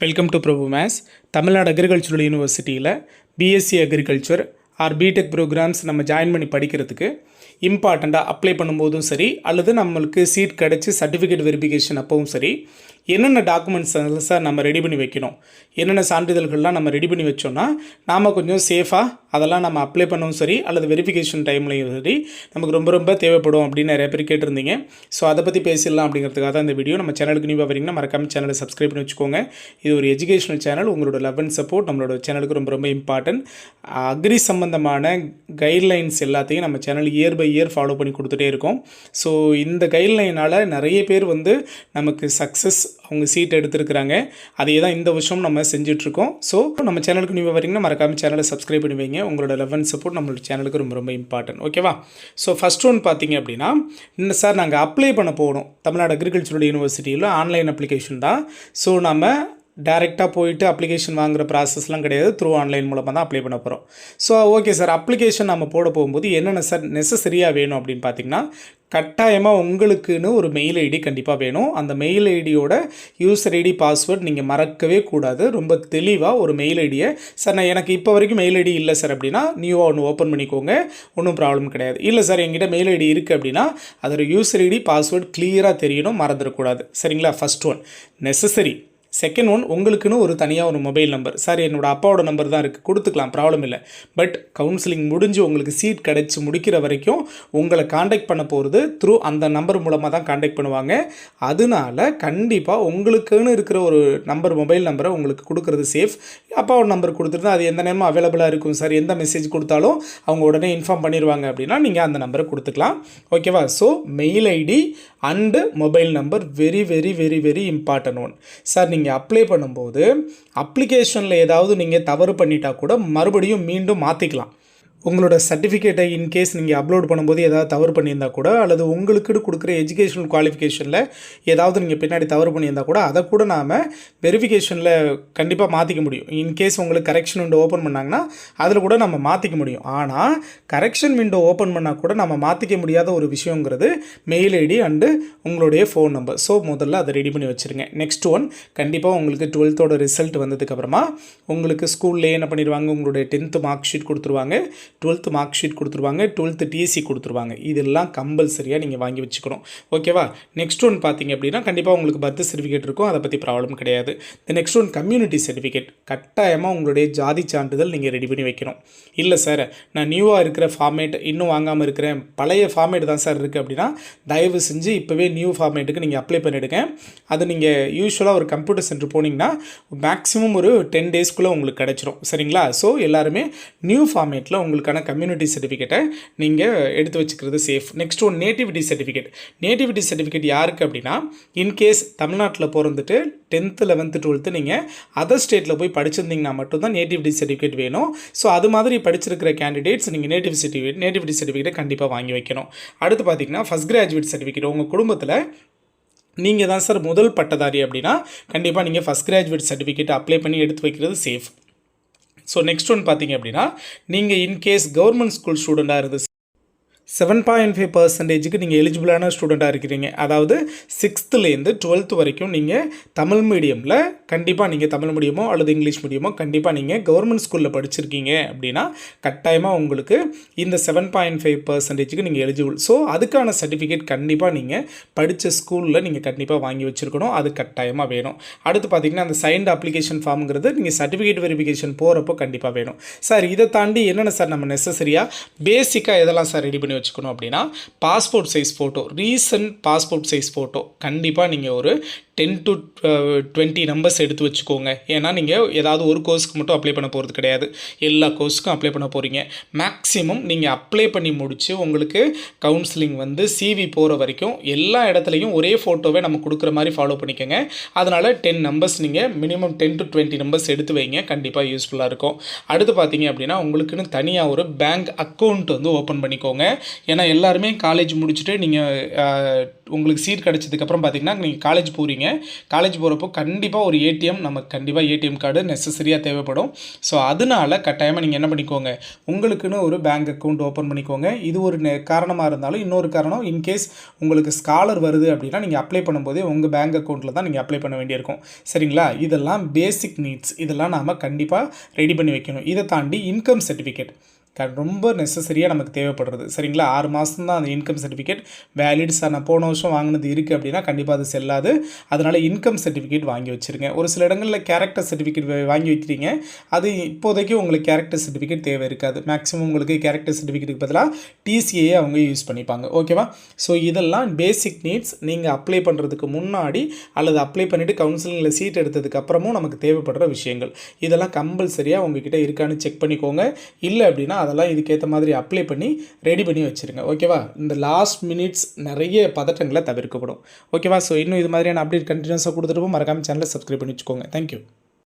Welcome to Prabhu mess Tamil Nadu agricultural யூனிவர்சிட்டியில் BSc agriculture or BTech programs நம்ம join பண்ணி படிக்கிறதுக்கு இம்பார்ட்டண்ட்டாக அப்ளை பண்ணும்போதும் சரி அல்லது நம்மளுக்கு சீட் கிடச்சி சர்டிஃபிகேட் வெரிஃபிகேஷன் அப்பவும் சரி என்னென்ன டாக்குமெண்ட்ஸ் சார் நம்ம ரெடி பண்ணி வைக்கணும்? என்னென்ன சான்றிதழ்கள்லாம் நம்ம ரெடி பண்ணி வச்சோன்னா நாம் கொஞ்சம் சேஃபாக அதெல்லாம் நம்ம அப்ளை பண்ணவும் சரி அல்லது வெரிஃபிகேஷன் டைம்லையும் சரி நமக்கு ரொம்ப ரொம்ப தேவைப்படும் அப்படின்னு நிறைய பேர் கேட்டிருந்தீங்க. ஸோ அதை பற்றி பேசிடலாம் அப்படிங்கிறதுக்காக தான் இந்த வீடியோ நம்ம சேனலுக்கு நியூவாக வரீங்கன்னா மறக்காம சேனலை சப்ஸ்கிரைப் பண்ணி வச்சுக்கோங்க. இது ஒரு எஜுகேஷனல் சேனல் உங்களோட லவ் அண்ட் சப்போர்ட் நம்மளோட சேனலுக்கு ரொம்ப ரொம்ப இம்பார்ட்டன்ட் அக்ரி சம்மந்தமான கைட்லைன்ஸ் எல்லாத்தையும் நம்ம channel year by year follow பண்ணி கொடுத்துட்டே இருக்கோம். ஸோ இந்த கைட்லைனால் நிறைய பேர் வந்து நமக்கு சக்ஸஸ் அவங்க சீட் எடுத்திருக்கிறாங்க. அதே தான் இந்த வருஷம் நம்ம செஞ்சிட்ருக்கோம். ஸோ நம்ம சேனலுக்கு நீங்கள் வரீங்கன்னா மறக்காமல் சேனலை சப்ஸ்கிரைப் பண்ணி வைங்க. உங்களோட லெவன் சப்போர்ட் நம்மளோட சேனலுக்கு ரொம்ப ரொம்ப இம்பார்ட்டன்ட் ஓகேவா ஸோ ஃபஸ்ட் ஒன் பார்த்தீங்க அப்படின்னா இன்னும் சார் நாங்கள் அப்ளை பண்ண போகணும். தமிழ்நாடு அக்ரிகல்ச்சரல் யூனிவர்சிட்டியில் ஆன்லைன் அப்ளிகேஷன் தான். ஸோ நம்ம டேரெக்டாக போயிட்டு அப்ளிகேஷன் வாங்குகிற ப்ராசஸ்லாம் கிடையாது. த்ரூ ஆன்லைன் மூலமாக தான் அப்ளை பண்ண போகிறோம் ஸோ ஓகே சார் அப்ளிகேஷன் நம்ம போட போகும்போது என்னென்ன சார் நெசசரியாக வேணும் அப்படின்னு பார்த்தீங்கன்னா கட்டாயமாக உங்களுக்குன்னு ஒரு மெயில் ஐடி கண்டிப்பாக வேணும். அந்த மெயில் ஐடியோட யூசர் ஐடி பாஸ்வேர்ட் நீங்கள் மறக்கவே கூடாது. ரொம்ப தெளிவாக ஒரு மெயில் ஐடியை சார் நான் எனக்கு இப்போ வரைக்கும் மெயில் ஐடி இல்லை சார் அப்படின்னா நியூவாக ஒன்று ஓப்பன் பண்ணிக்கோங்க. ஒன்றும் ப்ராப்ளம் கிடையாது. இல்லை சார் என்கிட்ட மெயில் ஐடி இருக்குது அப்படின்னா அதோட யூசர் ஐடி பாஸ்வேர்ட் கிளியராக தெரியணும். மறந்துடக்கூடாது. சரிங்களா? First one necessary second one உங்களுக்குன்னு ஒரு தனியாக ஒரு மொபைல் நம்பர் சார் என்னோடய அப்பாவோட நம்பர் தான் இருக்குது கொடுத்துக்கலாம் ப்ராப்ளம் இல்லை. பட் கவுன்சிலிங் முடிஞ்சு உங்களுக்கு சீட் கிடச்சி முடிக்கிற வரைக்கும் உங்களை காண்டாக்ட் பண்ண போகிறது த்ரூ அந்த நம்பர் மூலமாக தான் காண்டாக்ட் பண்ணுவாங்க. அதனால கண்டிப்பாக உங்களுக்குன்னு இருக்கிற ஒரு நம்பர் மொபைல் நம்பரை உங்களுக்கு கொடுக்குறது சேஃப் அப்பாவோட நம்பர் கொடுத்துருந்தா அது எந்த நேரமும் அவைலபிளாக இருக்கும் சார் எந்த மெசேஜ் கொடுத்தாலும் அவங்க உடனே இன்ஃபார்ம் பண்ணிடுவாங்க அப்படின்னா நீங்கள் அந்த நம்பரை கொடுத்துக்கலாம். ஓகேவா so mail ID and mobile number very very very very important one sir நீங்கள் அப்ளை பண்ணும்போது அப்ளிகேஷனில் ஏதாவது நீங்கள் தவறு பண்ணிட்டால் கூட மறுபடியும் மீண்டும் மாற்றிக்கலாம் உங்களோட சர்டிஃபிகேட்டை இன்கேஸ் நீங்கள் அப்லோட் பண்ணும்போது ஏதாவது தவறு பண்ணியிருந்தால் கூட அல்லது உங்களுக்குன்னு கொடுக்குற எஜுகேஷனல் குவாலிஃபிகேஷனில் ஏதாவது நீங்கள் பின்னாடி தவறு பண்ணியிருந்தால் கூட அதை கூட நாம் வெரிஃபிகேஷனில் கண்டிப்பாக மாற்றிக்க முடியும். இன்கேஸ் உங்களுக்கு கரெக்ஷன் விண்டோ ஓப்பன் பண்ணாங்கன்னா அதில் கூட நம்ம மாற்றிக்க முடியும். ஆனால் கரெக்ஷன் விண்டோ ஓப்பன் பண்ணால் கூட நம்ம மாற்றிக்க முடியாத ஒரு விஷயங்கிறது மெயில் ஐடி அண்டு உங்களுடைய ஃபோன் நம்பர் ஸோ முதல்ல அதை ரெடி பண்ணி வச்சுருங்க. நெக்ஸ்ட் ஒன் கண்டிப்பாக உங்களுக்கு டுவெல்த்தோட ரிசல்ட் வந்ததுக்கப்புறமா உங்களுக்கு ஸ்கூல்லே என்ன பண்ணிடுவாங்க? உங்களுடைய டென்த்து மார்க் ஷீட் கொடுத்துருவாங்க. டுவெல்த்து மார்க் ஷீட் கொடுத்துருவாங்க டுவெல்த்து டிசி கொடுத்துருவாங்க. இதெல்லாம் கம்பல்சரியாக நீங்கள் வாங்கி வச்சுக்கணும். ஓகேவா நெக்ஸ்ட் ஒன் பார்த்தீங்க அப்படின்னா கண்டிப்பாக உங்களுக்கு பர்த் சர்டிஃபிகேட் இருக்கும். அதை பற்றி ப்ராப்ளம் கிடையாது. இந்த நெக்ஸ்ட் ஒன் கம்யூனிட்டி சர்டிஃபிகேட் கட்டாயமாக உங்களுடைய ஜாதி சான்றிதழ் நீங்கள் ரெடி பண்ணி வைக்கணும். இல்லை சார் நான் நியூவாக இருக்கிற ஃபார்மேட் இன்னும் வாங்காமல் இருக்கிறேன். பழைய ஃபார்மேட் தான் சார் இருக்குது அப்படின்னா தயவு செஞ்சு இப்போவே நியூ ஃபார்மேட்டுக்கு நீங்கள் அப்ளை பண்ணிவிடுங்க அது நீங்கள் யூஸ்வலாக ஒரு கம்ப்யூட்டர் சென்டர் போனீங்கன்னா மேக்ஸிமம் ஒரு டென் டேஸ்க்குள்ளே உங்களுக்கு கிடச்சிரும். சரிங்களா? ஸோ எல்லாருமே நியூ ஃபார்மேட்டில் உங்களுக்கு உங்களுக்கான கம்யூனிட்டி சர்டிஃபிகேட்டை நீங்கள் எடுத்து வச்சுக்கிறது safe next one nativity certificate nativity certificate யாருக்கு அப்படின்னா இன்கேஸ் தமிழ்நாட்டில் பிறந்துட்டு டென்த்து லெவன்த்து டுவெல்த்து நீங்கள் அதர் ஸ்டேட்டில் போய் படிச்சிருந்தீங்கன்னா மட்டும்தான் நேட்டிவிட்டி சர்டிஃபிகேட் வேணும். ஸோ அது மாதிரி படிச்சிருக்கிற கேண்டிடேட்ஸ் நீங்கள் நேட்டிவ் சர்டிஃபிகேட் நேட்டிவிட்டி சர்டிஃபிகேட்டை கண்டிப்பாக வாங்கி வைக்கணும். அடுத்து பார்த்தீங்கன்னா ஃபஸ்ட் கிராஜுவேட் சர்டிஃபிகேட் உங்கள் குடும்பத்தில் நீங்கள் தான் சார் முதல் பட்டதாரி அப்படின்னா கண்டிப்பாக நீங்கள் ஃபஸ்ட் கிராஜுவேட் சர்டிஃபிகேட் அப்ளை பண்ணி எடுத்து வைக்கிறது சேஃப் ஸோ நெக்ஸ்ட் ஒன் பார்த்தீங்க அப்படின்னா நீங்கள் இன்கேஸ் கவர்மெண்ட் ஸ்கூல் ஸ்டூடெண்ட்டாக இருந்து செவன் பாயிண்ட் ஃபைவ் பர்சன்டேஜுக்கு நீங்கள் எலிஜிபிளான ஸ்டூடெண்ட்டாக இருக்கிறீங்க. அதாவது சிக்ஸ்த்துலேருந்து டுவெல்த்து வரைக்கும் நீங்கள் தமிழ் மீடியமில் கண்டிப்பாக நீங்கள் தமிழ் மீடியமோ அல்லது இங்கிலீஷ் மீடியமோ கண்டிப்பாக நீங்கள் கவர்மெண்ட் ஸ்கூலில் படிச்சிருக்கீங்க அப்படின்னா கட்டாயமாக உங்களுக்கு இந்த செவன் பாயிண்ட் ஃபைவ் பர்சன்டேஜுக்கு நீங்கள் எலிஜிபிள் ஸோ அதுக்கான சர்டிஃபிகேட் கண்டிப்பாக நீங்கள் படித்த ஸ்கூலில் நீங்கள் கண்டிப்பாக வாங்கி வச்சுருக்கணும். அது கட்டாயமாக வேணும். அடுத்து பார்த்தீங்கன்னா அந்த சைன்டு அப்ளிகேஷன் ஃபார்முங்கிறது நீங்கள் சர்டிஃபிகேட் வெரிஃபிகேஷன் போகிறப்போ கண்டிப்பாக வேணும். சார் இதை தாண்டி என்னென்ன சார் நம்ம நெசசரியாக பேசிக்காக இதெல்லாம் சார் ரெடி பண்ணி வச்சுக்கணும் அப்படின்னா passport size photo recent passport size photo கண்டிப்பாக நீங்கள் ஒரு டென் டு டுவெண்ட்டி நம்பர்ஸ் எடுத்து வச்சுக்கோங்க. ஏன்னா நீங்கள் ஏதாவது ஒரு கோர்ஸ்க்கு மட்டும் அப்ளை பண்ண போகிறது கிடையாது. எல்லா கோர்ஸுக்கும் அப்ளை பண்ண போகிறீங்க மேக்ஸிமம் நீங்கள் அப்ளை பண்ணி முடித்து உங்களுக்கு கவுன்சிலிங் வந்து சிவி போகிற வரைக்கும் எல்லா இடத்துலையும் ஒரே ஃபோட்டோவே நம்ம கொடுக்குற மாதிரி ஃபாலோ பண்ணிக்கோங்க. அதனால் டென் நம்பர்ஸ் நீங்கள் minimum ten to twenty numbers எடுத்து வைங்க. கண்டிப்பாக யூஸ்ஃபுல்லாக இருக்கும். அடுத்து பார்த்தீங்க அப்படின்னா உங்களுக்குன்னு தனியாக ஒரு பேங்க் அக்கௌண்ட் வந்து ஓப்பன் பண்ணிக்கோங்க. ஏன்னா எல்லாருமே காலேஜ் முடிச்சுட்டு நீங்கள் uh, உங்களுக்கு சீட் கிடச்சதுக்கப்புறம் பார்த்தீங்கன்னா நீங்கள் காலேஜ் போகிறீங்க போகிறீங்க காலேஜ் போகிறப்போ கண்டிப்பாக ஒரு ஏடிஎம் நமக்கு கண்டிப்பாக ஏடிஎம் கார்டு நெசசரியாக தேவைப்படும். ஸோ அதனால கட்டாயமாக நீங்கள் என்ன பண்ணிக்கோங்க. உங்களுக்குன்னு ஒரு பேங்க் அக்கௌண்ட் ஓப்பன் பண்ணிக்கோங்க. இது ஒரு நெ- காரணமாக இருந்தாலும் இன்னொரு காரணம் இன்கேஸ் உங்களுக்கு ஸ்காலர் வருது அப்படின்னா நீங்கள் அப்ளை பண்ணும்போதே உங்கள் பேங்க் அக்கௌண்ட்டில் தான் நீங்கள் அப்ளை பண்ண வேண்டியிருக்கும். சரிங்களா? இதெல்லாம் பேசிக் நீட்ஸ் இதெல்லாம் நாம் கண்டிப்பாக ரெடி பண்ணி வைக்கணும். இதை தாண்டி இன்கம் சர்டிஃபிகேட் ரொம்ப நெசசரியாக நமக்கு தேவைப்படுறது. சரிங்களா? ஆறு மாதம் தான் அந்த இன்கம் சர்டிஃபிகேட் வேலிட்ஸாக சார் நான் போன வருஷம் வாங்கினது இருக்குது அப்படின்னா கண்டிப்பாக அது செல்லாது. அதனால் இன்கம் சர்டிஃபிகேட் வாங்கி வச்சுருங்க. ஒரு சில இடங்களில் கேரக்டர் சர்டிஃபிகேட் வாங்கி வைக்கிறீங்க. அது இப்போதைக்கு உங்களுக்கு கேரக்டர் சர்டிஃபிகேட் தேவை இருக்காது. மேக்ஸிமம் உங்களுக்கு கேரக்டர் சர்டிஃபிகேட்டுக்கு பதிலாக டிசிஏ அவங்க யூஸ் பண்ணிப்பாங்க. ஓகேவா ஸோ இதெல்லாம் பேசிக் நீட்ஸ் நீங்கள் அப்ளை பண்ணுறதுக்கு முன்னாடி அல்லது அப்ளை பண்ணிவிட்டு கவுன்சிலிங்கில் சீட் எடுத்ததுக்கப்புறமும் நமக்கு தேவைப்படுற விஷயங்கள். இதெல்லாம் கம்பல்சரியாக உங்ககிட்ட இருக்கான்னு செக் பண்ணிக்கோங்க. இல்லை அப்படின்னா அதெல்லாம் இதுக்கேற்ற மாதிரி அப்ளை பண்ணி ரெடி பண்ணி வச்சுருங்க. ஓகேவா இந்த லாஸ்ட் மினிட்ஸ் நிறைய பதட்டங்களை தவிர்க்கப்படும். ஓகேவா ஸோ இன்னும் இது மாதிரியான அப்டேட் கண்டினியூஸாக கொடுத்துட்டு மறக்காம சேனலை சப்ஸ்கிரைப் பண்ணி வச்சுக்கோங்க. தேங்க்யூ